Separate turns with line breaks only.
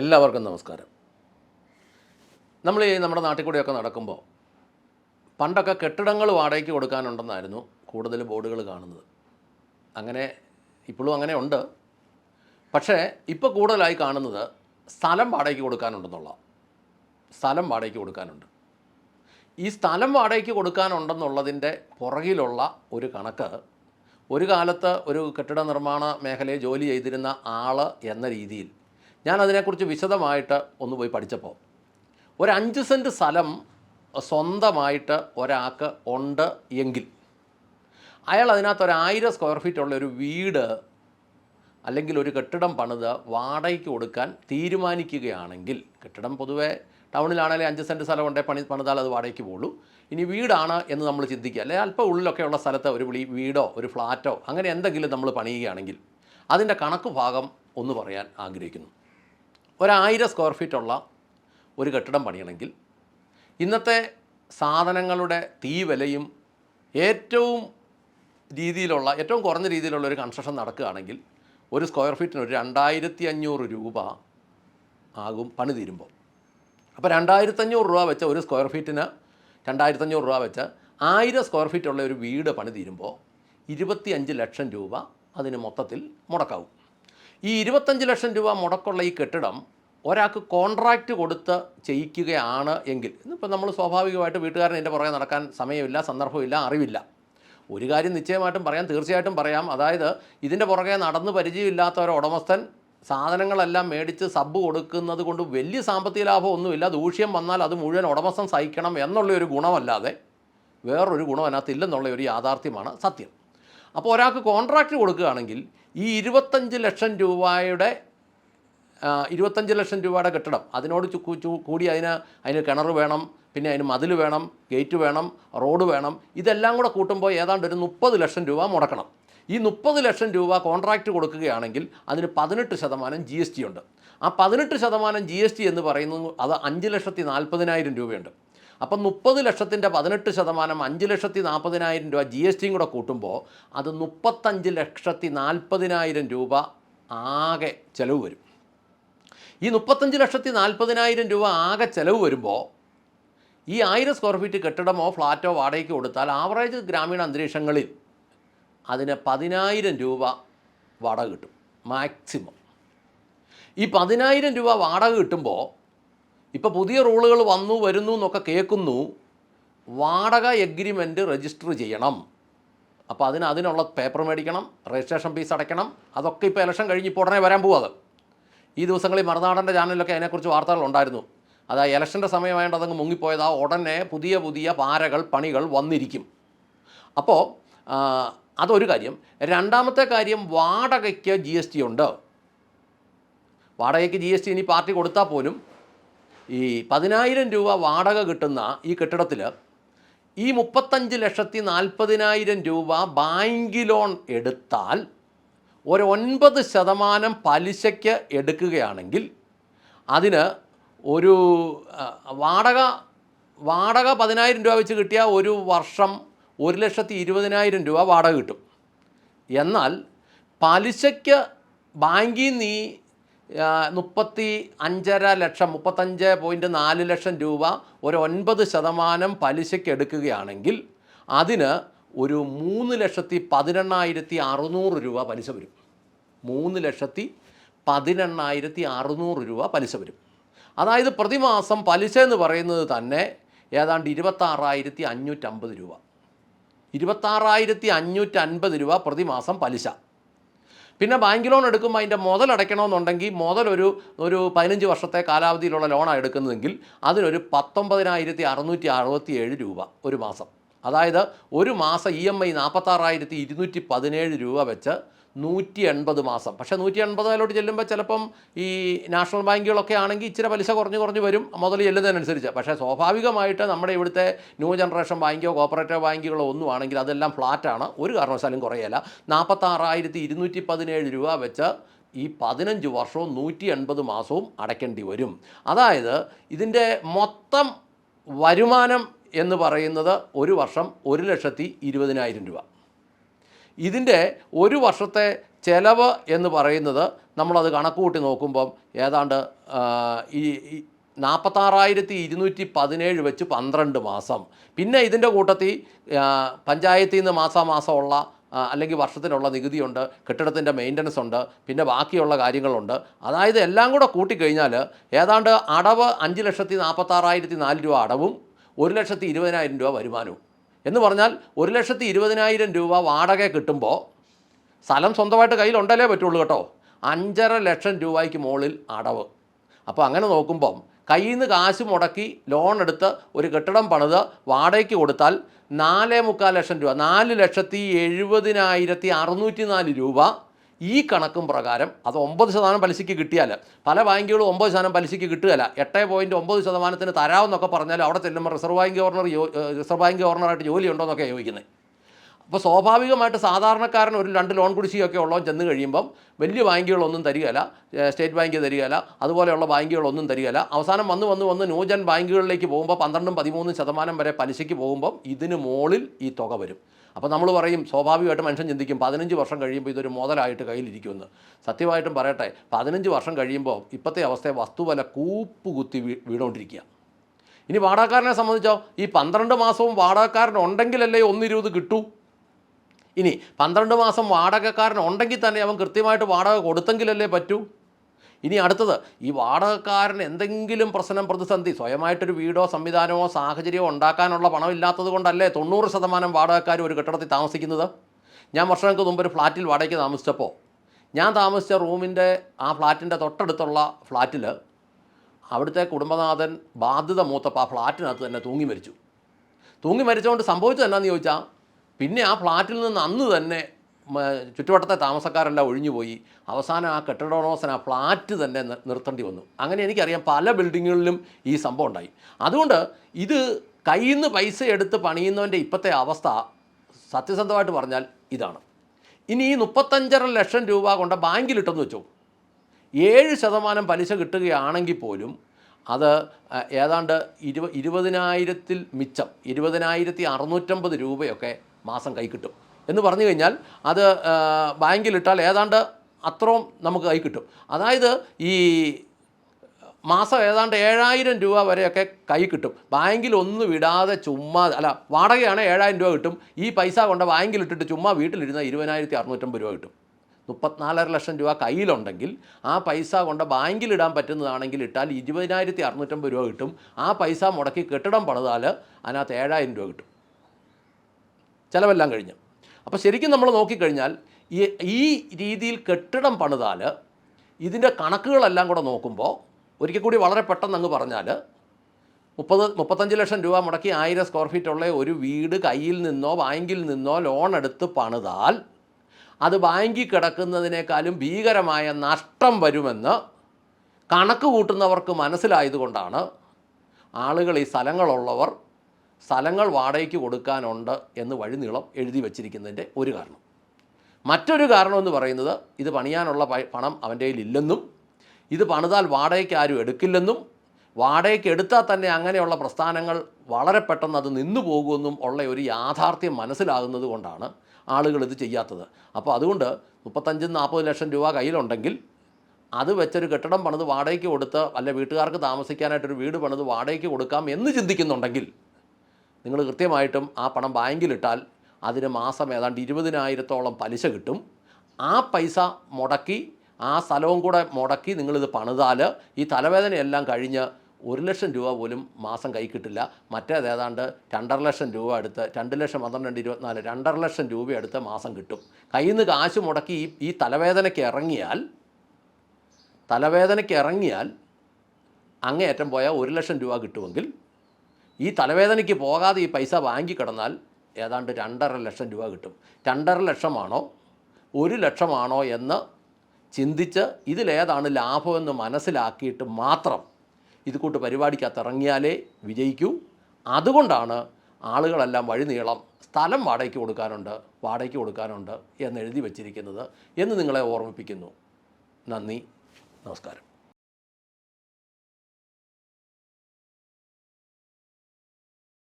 എല്ലാവർക്കും നമസ്കാരം. നമ്മൾ ഈ നമ്മുടെ നാട്ടിൽ കൂടെയൊക്കെ നടക്കുമ്പോൾ പണ്ടൊക്കെ കെട്ടിടങ്ങൾ വാടകയ്ക്ക് കൊടുക്കാനുണ്ടെന്നായിരുന്നു കൂടുതൽ ബോർഡുകൾ കാണുന്നത്. അങ്ങനെ ഇപ്പോഴും അങ്ങനെ ഉണ്ട്. പക്ഷേ ഇപ്പോൾ കൂടുതലായി കാണുന്നത് സ്ഥലം വാടകയ്ക്ക് കൊടുക്കാനുണ്ടെന്നുള്ള സ്ഥലം വാടകയ്ക്ക് കൊടുക്കാനുണ്ട്. ഈ സ്ഥലം വാടകയ്ക്ക് കൊടുക്കാനുണ്ടെന്നുള്ളതിന്റെ പുറകിലുള്ള ഒരു കണക്ക് ഒരു കാലത്ത് ഒരു കെട്ടിട നിർമ്മാണ മേഖലയിൽ ജോലി ചെയ്തിരുന്ന ആൾ എന്ന രീതിയിൽ ഞാൻ അതിനെക്കുറിച്ച് വിശദമായിട്ട് ഒന്ന് പോയി പഠിച്ചപ്പോൾ ഒരു അഞ്ച് സെന്റ് സ്ഥലം സ്വന്തമായിട്ട് ഒരാൾക്ക് ഉണ്ട് എങ്കിൽ അയാൾ അതിനകത്ത് ഒരു ആയിരം സ്ക്വയർ ഫീറ്റ് ഉള്ള ഒരു വീട് അല്ലെങ്കിൽ ഒരു കെട്ടിടം പണിത് വാടകയ്ക്ക് കൊടുക്കാൻ തീരുമാനിക്കുകയാണെങ്കിൽ കെട്ടിടം പൊതുവേ ടൗണിലാണെങ്കിലും അഞ്ച് സെന്റ് സ്ഥലം ഉണ്ടെങ്കിൽ പണി പണിതാൽ അത് വാടകയ്ക്ക് പോകുള്ളൂ ഇനി വീടാണ് എന്ന് നമ്മൾ ചിന്തിക്കുക. അല്ലെങ്കിൽ അല്പം ഉള്ളിലൊക്കെയുള്ള സ്ഥലത്ത് ഒരു വിളി വീടോ ഒരു ഫ്ലാറ്റോ അങ്ങനെ എന്തെങ്കിലും നമ്മൾ പണിയുകയാണെങ്കിൽ അതിന്റെ കണക്ക് ഭാഗം ഒന്ന് പറയാൻ ആഗ്രഹിക്കുന്നു. ഒരായിരം സ്ക്വയർ ഫീറ്റ് ഉള്ള ഒരു കെട്ടിടം പണിയണമെങ്കിൽ ഇന്നത്തെ സാധനങ്ങളുടെ തീ വിലയും ഏറ്റവും രീതിയിലുള്ള ഏറ്റവും കുറഞ്ഞ രീതിയിലുള്ള ഒരു കൺസ്ട്രക്ഷൻ നടക്കുകയാണെങ്കിൽ ഒരു സ്ക്വയർ ഫീറ്റിന് ഒരു രണ്ടായിരത്തി അഞ്ഞൂറ് രൂപ ആകും പണി തീരുമ്പോൾ. അപ്പോൾ രണ്ടായിരത്തഞ്ഞൂറ് രൂപ വെച്ച ഒരു സ്ക്വയർ ഫീറ്റിന് രണ്ടായിരത്തഞ്ഞൂറ് രൂപ വെച്ച് ആയിരം സ്ക്വയർ ഫീറ്റ് ഉള്ള ഒരു വീട് പണി തീരുമ്പോൾ ഇരുപത്തിയഞ്ച് ലക്ഷം രൂപ അതിന് മൊത്തത്തിൽ മുടക്കാവും. ഈ ഇരുപത്തഞ്ച് ലക്ഷം രൂപ മുടക്കുള്ള ഈ കെട്ടിടം ഒരാൾക്ക് കോൺട്രാക്റ്റ് കൊടുത്ത് ചെയ്യിക്കുകയാണ് എങ്കിൽ ഇന്നിപ്പോൾ നമ്മൾ സ്വാഭാവികമായിട്ട് വീട്ടുകാരൻ എന്റെ പുറകെ നടക്കാൻ സമയമില്ല സന്ദർഭമില്ല അറിവില്ല. ഒരു കാര്യം നിശ്ചയമായിട്ടും പറയാം തീർച്ചയായിട്ടും പറയാം. അതായത് ഇതിന്റെ പുറകെ നടന്ന് പരിചയമില്ലാത്ത ഒരു ഉടമസ്ഥൻ സാധനങ്ങളെല്ലാം മേടിച്ച് സബ് കൊടുക്കുന്നത് കൊണ്ട് വലിയ സാമ്പത്തിക ലാഭം ഒന്നുമില്ല. ദൂഷ്യം വന്നാൽ അത് മുഴുവൻ ഉടമസ്ഥൻ സഹിക്കണം എന്നുള്ള ഒരു ഗുണമല്ലാതെ വേറൊരു ഗുണം അതിനകത്ത് ഇല്ലെന്നുള്ള ഒരു യാഥാർത്ഥ്യമാണ് സത്യം. അപ്പോൾ ഒരാൾക്ക് കോൺട്രാക്റ്റ് കൊടുക്കുകയാണെങ്കിൽ ഈ ഇരുപത്തഞ്ച് ലക്ഷം രൂപയുടെ ഇരുപത്തഞ്ച് ലക്ഷം രൂപയുടെ കെട്ടിടം അതിനോട് കൂടി അതിന് അതിന് കിണർ വേണം പിന്നെ അതിന് മതിൽ വേണം ഗേറ്റ് വേണം റോഡ് വേണം ഇതെല്ലാം കൂടെ കൂട്ടുമ്പോൾ ഏതാണ്ട് ഒരു മുപ്പത് ലക്ഷം രൂപ മുടക്കണം. ഈ മുപ്പത് ലക്ഷം രൂപ കോൺട്രാക്റ്റ് കൊടുക്കുകയാണെങ്കിൽ അതിന് പതിനെട്ട് ശതമാനം ജി എസ് ടി ഉണ്ട്. ആ പതിനെട്ട് ശതമാനം ജി എസ് ടി എന്ന് പറയുന്നത് അത് അഞ്ച് ലക്ഷത്തി നാൽപ്പതിനായിരം രൂപയുണ്ട്. അപ്പം മുപ്പത് ലക്ഷത്തിന്റെ പതിനെട്ട് ശതമാനം അഞ്ച് ലക്ഷത്തി നാൽപ്പതിനായിരം രൂപ ജി എസ് ടിയും കൂടെ കൂട്ടുമ്പോൾ അത് മുപ്പത്തഞ്ച് ലക്ഷത്തി നാൽപ്പതിനായിരം രൂപ ആകെ ചിലവ് വരും. ഈ മുപ്പത്തഞ്ച് ലക്ഷത്തി നാൽപ്പതിനായിരം രൂപ ആകെ ചിലവ് വരുമ്പോൾ ഈ ആയിരം സ്ക്വയർ ഫീറ്റ് കെട്ടിടമോ ഫ്ലാറ്റോ വാടകയ്ക്ക് കൊടുത്താൽ ആവറേജ് ഗ്രാമീണ അന്തരീക്ഷങ്ങളിൽ അതിന് പതിനായിരം രൂപ വാടക കിട്ടും മാക്സിമം. ഈ പതിനായിരം രൂപ വാടക കിട്ടുമ്പോൾ ഇപ്പോൾ പുതിയ റൂളുകൾ വന്നു വരുന്നു എന്നൊക്കെ കേൾക്കുന്നു. വാടക എഗ്രിമെന്റ് രജിസ്റ്റർ ചെയ്യണം. അപ്പോൾ അതിന് അതിനുള്ള പേപ്പർ മേടിക്കണം രജിസ്ട്രേഷൻ ഫീസ് അടയ്ക്കണം. അതൊക്കെ ഇപ്പോൾ ഇലക്ഷൻ കഴിഞ്ഞ് ഇപ്പോൾ ഉടനെ വരാൻ പോവാത് അത്. ഈ ദിവസങ്ങളിൽ മറുനാടന്റെ ചാനലിലൊക്കെ അതിനെക്കുറിച്ച് അതായത് ആ ഇലക്ഷന്റെ സമയമായതുകൊണ്ട് അതങ്ങ് മുങ്ങിപ്പോയതാ. ഉടനെ പുതിയ പുതിയ പാരകൾ പണികൾ വന്നിരിക്കും. അപ്പോൾ അതൊരു കാര്യം. രണ്ടാമത്തെ കാര്യം വാടകയ്ക്ക് ജി എസ് ടി ഉണ്ട്. വാടകയ്ക്ക് ജി എസ് ടി ഇനി പാർട്ടി കൊടുത്താൽ പോലും ഈ പതിനായിരം രൂപ വാടക കിട്ടുന്ന ഈ കെട്ടിടത്തിൽ ഈ മുപ്പത്തഞ്ച് ലക്ഷത്തി നാൽപ്പതിനായിരം രൂപ ബാങ്ക് ലോൺ എടുത്താൽ ഒരു ഒൻപത് ശതമാനം പലിശയ്ക്ക് എടുക്കുകയാണെങ്കിൽ അതിന് ഒരു വാടക വാടക പതിനായിരം രൂപ വെച്ച് കിട്ടിയാൽ ഒരു വർഷം ഒരു ലക്ഷത്തി ഇരുപതിനായിരം രൂപ വാടക കിട്ടും. എന്നാൽ പലിശയ്ക്ക് ബാങ്കിൽ നിന്ന് മുപ്പത്തി അഞ്ചര ലക്ഷം മുപ്പത്തഞ്ച് പോയിന്റ് നാല് ലക്ഷം രൂപ ഒരു ഒൻപത് ശതമാനം പലിശയ്ക്ക് എടുക്കുകയാണെങ്കിൽ അതിന് ഒരു മൂന്ന് ലക്ഷത്തി പതിനെണ്ണായിരത്തി അറുന്നൂറ് രൂപ പലിശ വരും. മൂന്ന് ലക്ഷത്തി പതിനെണ്ണായിരത്തി അറുന്നൂറ് രൂപ പലിശ വരും. അതായത് പ്രതിമാസം പലിശ എന്ന് പറയുന്നത് തന്നെ ഏതാണ്ട് ഇരുപത്താറായിരത്തി അഞ്ഞൂറ്റമ്പത് രൂപ. ഇരുപത്താറായിരത്തി അഞ്ഞൂറ്റൻപത് രൂപ പ്രതിമാസം പലിശ. പിന്നെ ബാങ്ക് ലോൺ എടുക്കുമ്പോൾ അതിന്റെ മുതൽ അടയ്ക്കണമെന്നുണ്ടെങ്കിൽ മുതൽ ഒരു ഒരു പതിനഞ്ച് വർഷത്തെ കാലാവധിയിലുള്ള ലോണാണ് എടുക്കുന്നതെങ്കിൽ അതിനൊരു പത്തൊമ്പതിനായിരത്തി അറുന്നൂറ്റി അറുപത്തി ഏഴ് രൂപ ഒരു മാസം. അതായത് ഒരു മാസം ഇ എം ഐ നാൽപ്പത്താറായിരത്തി ഇരുന്നൂറ്റി പതിനേഴ് രൂപ വെച്ച് നൂറ്റി എൺപത് മാസം. പക്ഷേ നൂറ്റി എൺപതിലോട്ട് ചെല്ലുമ്പോൾ ചിലപ്പം ഈ നാഷണൽ ബാങ്കുകളൊക്കെ ആണെങ്കിൽ ഇച്ചിരി പലിശ കുറഞ്ഞ് കുറഞ്ഞ് വരും. മുതൽ ചെല്ലുന്നതിനനുസരിച്ച്. പക്ഷേ സ്വാഭാവികമായിട്ട് നമ്മുടെ ഇവിടുത്തെ ന്യൂ ജനറേഷൻ ബാങ്കോ കോപ്പറേറ്റീവ് ബാങ്കുകളോ ഒന്നും ആണെങ്കിൽ അതെല്ലാം ഫ്ലാറ്റാണ്. ഒരു കാരണവശാലും കുറയല്ല നാൽപ്പത്താറായിരത്തി ഇരുന്നൂറ്റി പതിനേഴ് രൂപ വെച്ച് ഈ പതിനഞ്ച് വർഷവും നൂറ്റി എൺപത് മാസവും അടയ്ക്കേണ്ടി വരും. അതായത് ഇതിന്റെ മൊത്തം വരുമാനം എന്ന് പറയുന്നത് ഒരു വർഷം ഒരു ലക്ഷത്തി ഇരുപതിനായിരം രൂപ. ഇതിന്റെ ഒരു വർഷത്തെ ചെലവ് എന്ന് പറയുന്നത് നമ്മളത് കണക്ക് കൂട്ടി നോക്കുമ്പം ഏതാണ്ട് ഈ നാൽപ്പത്താറായിരത്തി ഇരുന്നൂറ്റി പതിനേഴ് വെച്ച് പന്ത്രണ്ട് മാസം. പിന്നെ ഇതിന്റെ കൂട്ടത്തിൽ പഞ്ചായത്തിൽ നിന്ന് മാസാമാസമുള്ള അല്ലെങ്കിൽ വർഷത്തിനുള്ള നികുതിയുണ്ട് കെട്ടിടത്തിന്റെ മെയിന്റനൻസ് ഉണ്ട് പിന്നെ ബാക്കിയുള്ള കാര്യങ്ങളുണ്ട്. അതായത് എല്ലാം കൂടെ കൂട്ടിക്കഴിഞ്ഞാൽ ഏതാണ്ട് അടവ് അഞ്ച് ലക്ഷത്തി നാൽപ്പത്താറായിരത്തി നാല് രൂപ അടവും ഒരു ലക്ഷത്തി ഇരുപതിനായിരം രൂപ വരുമാനവും. എന്ന് പറഞ്ഞാൽ ഒരു ലക്ഷത്തി ഇരുപതിനായിരം രൂപ വാടക കിട്ടുമ്പോൾ സ്ഥലം സ്വന്തമായിട്ട് കയ്യിലുണ്ടല്ലേ പറ്റുള്ളൂ കേട്ടോ. അഞ്ചര ലക്ഷം രൂപയ്ക്ക് മുകളിൽ അടവ്. അപ്പോൾ അങ്ങനെ നോക്കുമ്പം കയ്യിൽ നിന്ന് കാശ് മുടക്കി ലോൺ എടുത്ത് ഒരു കെട്ടിടം പണിത് വാടകയ്ക്ക് കൊടുത്താൽ നാല് മുക്കാൽ ലക്ഷം രൂപ നാല് ലക്ഷത്തി എഴുപതിനായിരത്തി അറുന്നൂറ്റി നാല് രൂപ ഈ കണക്കും പ്രകാരം അത് ഒമ്പത് ശതമാനം പലിശയ്ക്ക് കിട്ടിയാൽ പല ബാങ്കുകളും ഒമ്പത് ശതമാനം പലിശയ്ക്ക് കിട്ടുകയില്ല. എട്ട് പോയിന്റ് ഒമ്പത് ശതമാനത്തിന് തരാമെന്നൊക്കെ പറഞ്ഞാൽ അവിടെ ചെല്ലുമ്പോൾ reserve bank governor reserve bank ഗവർണറായിട്ട് ജോലി ഉണ്ടോ എന്നൊക്കെ ചോദിക്കുന്നത് അപ്പോൾ സ്വാഭാവികമായിട്ട് സാധാരണക്കാരൻ ഒരു രണ്ട് ലോൺ കുടിശ്ശികയൊക്കെ ഉള്ളവൻ ചെന്ന് കഴിയുമ്പം വലിയ ബാങ്കുകളൊന്നും തരികയില്ല സ്റ്റേറ്റ് ബാങ്ക് തരികയില്ല അതുപോലെയുള്ള ബാങ്കുകളൊന്നും തരികയില്ല. അവസാനം വന്ന് വന്ന് വന്ന് ന്യൂജൻ ബാങ്കുകളിലേക്ക് പോകുമ്പോൾ പന്ത്രണ്ടും പതിമൂന്നും ശതമാനം വരെ പലിശയ്ക്ക് പോകുമ്പം ഇതിന് മുകളിൽ ഈ തുക വരും. അപ്പോൾ നമ്മൾ പറയും സ്വാഭാവികമായിട്ട് മനുഷ്യൻ ചിന്തിക്കും പതിനഞ്ച് വർഷം കഴിയുമ്പോൾ ഇതൊരു മുതലായിട്ട് കയ്യിലിരിക്കുമെന്ന്. സത്യമായിട്ടും പറയട്ടെ പതിനഞ്ച് വർഷം കഴിയുമ്പോൾ ഇപ്പോഴത്തെ അവസ്ഥയെ വസ്തുവല കൂപ്പ് കുത്തി വീ വീണുകൊണ്ടിരിക്കുക ഇനി വാടകക്കാരനെ സംബന്ധിച്ചോ ഈ പന്ത്രണ്ട് മാസവും വാടകക്കാരൻ ഉണ്ടെങ്കിലല്ലേ ഒന്നിരുപത് കിട്ടൂ? ഇനി പന്ത്രണ്ട് മാസം വാടകക്കാരൻ ഉണ്ടെങ്കിൽ തന്നെ അവൻ കൃത്യമായിട്ട് വാടക കൊടുത്തെങ്കിലല്ലേ പറ്റൂ? ഇനി അടുത്തത് ഈ വാടകക്കാരൻ എന്തെങ്കിലും പ്രശ്നം പ്രതിസന്ധി സ്വയമായിട്ടൊരു വീടോ സംവിധാനമോ സാഹചര്യമോ ഉണ്ടാക്കാനുള്ള പണമില്ലാത്തത് കൊണ്ടല്ലേ തൊണ്ണൂറ് ശതമാനം വാടകക്കാർ ഒരു കെട്ടിടത്തിൽ താമസിക്കുന്നത്? ഞാൻ വർഷങ്ങൾക്ക് മുമ്പ് ഒരു ഫ്ലാറ്റിൽ വാടകയ്ക്ക് താമസിച്ചപ്പോൾ ഞാൻ താമസിച്ച റൂമിന്റെ ആ ഫ്ലാറ്റിന്റെ തൊട്ടടുത്തുള്ള ഫ്ലാറ്റിൽ അവിടുത്തെ കുടുംബനാഥൻ ബാധ്യത മൂത്തപ്പോൾ ആ ഫ്ലാറ്റിനകത്ത് തന്നെ തൂങ്ങി മരിച്ചു. തൂങ്ങി മരിച്ചുകൊണ്ട് സംഭവിച്ചത് എന്നാന്ന് ചോദിച്ചാൽ പിന്നെ ആ ഫ്ലാറ്റിൽ നിന്ന് അന്ന് തന്നെ ചുറ്റുവട്ടത്തെ താമസക്കാരെല്ലാം ഒഴിഞ്ഞുപോയി. അവസാനം ആ കെട്ടിടോടമസ്ഥൻ ആ ഫ്ലാറ്റ് തന്നെ നിർത്തേണ്ടി വന്നു. അങ്ങനെ എനിക്കറിയാം പല ബിൽഡിങ്ങുകളിലും ഈ സംഭവം ഉണ്ടായി. അതുകൊണ്ട് ഇത് കയ്യിൽ നിന്ന് പൈസ എടുത്ത് പണിയുന്നവന്റെ ഇപ്പോഴത്തെ അവസ്ഥ സത്യസന്ധമായിട്ട് പറഞ്ഞാൽ ഇതാണ്. ഇനി ഈ മുപ്പത്തഞ്ചര ലക്ഷം രൂപ കൊണ്ട് ബാങ്കിലിട്ടെന്ന് വെച്ചോ. ഏഴ് ശതമാനം പലിശ കിട്ടുകയാണെങ്കിൽ പോലും അത് ഏതാണ്ട് ഇരുപ ഇരുപതിനായിരത്തിൽ മിച്ചം ഇരുപതിനായിരത്തി അറുന്നൂറ്റമ്പത് രൂപയൊക്കെ മാസം കൈ കിട്ടും. എന്ന് പറഞ്ഞു കഴിഞ്ഞാൽ അത് ബാങ്കിലിട്ടാൽ ഏതാണ്ട് അത്രയും നമുക്ക് കൈ കിട്ടും. അതായത് ഈ മാസം ഏതാണ്ട് ഏഴായിരം രൂപ വരെയൊക്കെ കൈ കിട്ടും. ബാങ്കിൽ ഒന്നും വിടാതെ ചുമ്മാ അല്ല വാടകയാണ് ഏഴായിരം രൂപ കിട്ടും. ഈ പൈസ കൊണ്ട് ബാങ്കിലിട്ടിട്ട് ചുമ്മാ വീട്ടിലിരുന്ന ഇരുപതിനായിരത്തി അറുന്നൂറ്റമ്പത് രൂപ കിട്ടും. മുപ്പത്തിനാലര ലക്ഷം രൂപ കയ്യിലുണ്ടെങ്കിൽ ആ പൈസ കൊണ്ട് ബാങ്കിലിടാൻ പറ്റുന്നതാണെങ്കിൽ ഇട്ടാൽ ഇരുപതിനായിരത്തി അറുന്നൂറ്റമ്പത് രൂപ കിട്ടും. ആ പൈസ മുടക്കി കെട്ടിടം പണിതാൽ അതിനകത്ത് ഏഴായിരം രൂപ കിട്ടും. ചിലവെല്ലാം കഴിഞ്ഞ്. അപ്പോൾ ശരിക്കും നമ്മൾ നോക്കിക്കഴിഞ്ഞാൽ ഈ രീതിയിൽ കെട്ടിടം പണിതാൽ ഇതിന്റെ കണക്കുകളെല്ലാം കൂടെ നോക്കുമ്പോൾ ഒരിക്കൽ കൂടി വളരെ പെട്ടെന്ന് അങ്ങ് പറഞ്ഞാൽ മുപ്പത് മുപ്പത്തഞ്ച് ലക്ഷം രൂപ മുടക്കി ആയിരം സ്ക്വയർ ഫീറ്റ് ഉള്ള ഒരു വീട് കയ്യിൽ നിന്നോ ബാങ്കിൽ നിന്നോ ലോൺ എടുത്ത് പണിതാൽ അത് ബാങ്കിൽ കിടക്കുന്നതിനേക്കാളും ഭീകരമായ നഷ്ടം വരുമെന്ന് കണക്ക് കൂട്ടുന്നവർക്ക് മനസ്സിലായതുകൊണ്ടാണ് ആളുകൾ ഈ സ്ഥലങ്ങളുള്ളവർ സ്ഥലങ്ങൾ വാടകയ്ക്ക് കൊടുക്കാനുണ്ട് എന്ന് വഴിനീളം എഴുതി വച്ചിരിക്കുന്നതിന്റെ ഒരു കാരണം. മറ്റൊരു കാരണം എന്ന് പറയുന്നത് ഇത് പണിയാനുള്ള പണം അവന്റെ കയ്യിലില്ലെന്നും ഇത് പണിതാൽ വാടകയ്ക്ക് ആരും എടുക്കില്ലെന്നും വാടകയ്ക്ക് എടുത്താൽ തന്നെ അങ്ങനെയുള്ള പ്രസ്ഥാനങ്ങൾ വളരെ പെട്ടെന്ന് അത് നിന്നു പോകുമെന്നും ഉള്ള ഒരു യാഥാർത്ഥ്യം മനസ്സിലാകുന്നത് കൊണ്ടാണ് ആളുകൾ ഇത് ചെയ്യാത്തത്. അപ്പോൾ അതുകൊണ്ട് മുപ്പത്തഞ്ചും നാൽപ്പത് ലക്ഷം രൂപ കയ്യിലുണ്ടെങ്കിൽ അത് വെച്ചൊരു കെട്ടിടം പണിത് വാടകയ്ക്ക് കൊടുത്ത് അല്ല വീട്ടുകാർക്ക് താമസിക്കാനായിട്ടൊരു വീട് പണിത് വാടകയ്ക്ക് കൊടുക്കാം എന്ന് ചിന്തിക്കുന്നുണ്ടെങ്കിൽ നിങ്ങൾ കൃത്യമായിട്ടും ആ പണം ബാങ്കിലിട്ടാൽ അതിന് മാസം ഏതാണ്ട് ഇരുപതിനായിരത്തോളം പലിശ കിട്ടും. ആ പൈസ മുടക്കി ആ സ്ഥലവും കൂടെ മുടക്കി നിങ്ങളിത് പണിതാൽ ഈ തലവേദനയെല്ലാം കഴിഞ്ഞ് ഒരു ലക്ഷം രൂപ പോലും മാസം കൈ കിട്ടില്ല. മറ്റേത് ഏതാണ്ട് രണ്ടര ലക്ഷം രൂപ എടുത്ത് രണ്ട് ലക്ഷം പന്ത്രണ്ട് രണ്ട് ഇരുപത്തിനാല് രണ്ടര ലക്ഷം രൂപ എടുത്ത് മാസം കിട്ടും. കയ്യിൽ നിന്ന് കാശ് മുടക്കി ഈ ഈ തലവേദനയ്ക്ക് ഇറങ്ങിയാൽ തലവേദനയ്ക്ക് ഇറങ്ങിയാൽ അങ്ങേയറ്റം പോയാൽ ഒരു ലക്ഷം രൂപ കിട്ടുമെങ്കിൽ ഈ തലവേദനയ്ക്ക് പോകാതെ ഈ പൈസ വാങ്ങിക്കിടന്നാൽ കിടന്നാൽ ഏതാണ്ട് രണ്ടര ലക്ഷം രൂപ കിട്ടും. രണ്ടര ലക്ഷമാണോ? ഒരു ലക്ഷമാണോ എന്ന് ചിന്തിച്ച് ഇതിലേതാണ് ലാഭമെന്ന് മനസ്സിലാക്കിയിട്ട് മാത്രം ഇത് കൂട്ട് പരിപാടിക്കകത്ത് ഇറങ്ങിയാലേ വിജയിക്കൂ. അതുകൊണ്ടാണ് ആളുകളെല്ലാം വഴിനീളം സ്ഥലം വാടകയ്ക്ക് കൊടുക്കാനുണ്ട് വാടകയ്ക്ക് കൊടുക്കാനുണ്ട് എന്ന് എഴുതി വച്ചിരിക്കുന്നത് എന്ന് നിങ്ങളെ ഓർമ്മിപ്പിക്കുന്നു. നന്ദി നമസ്കാരം.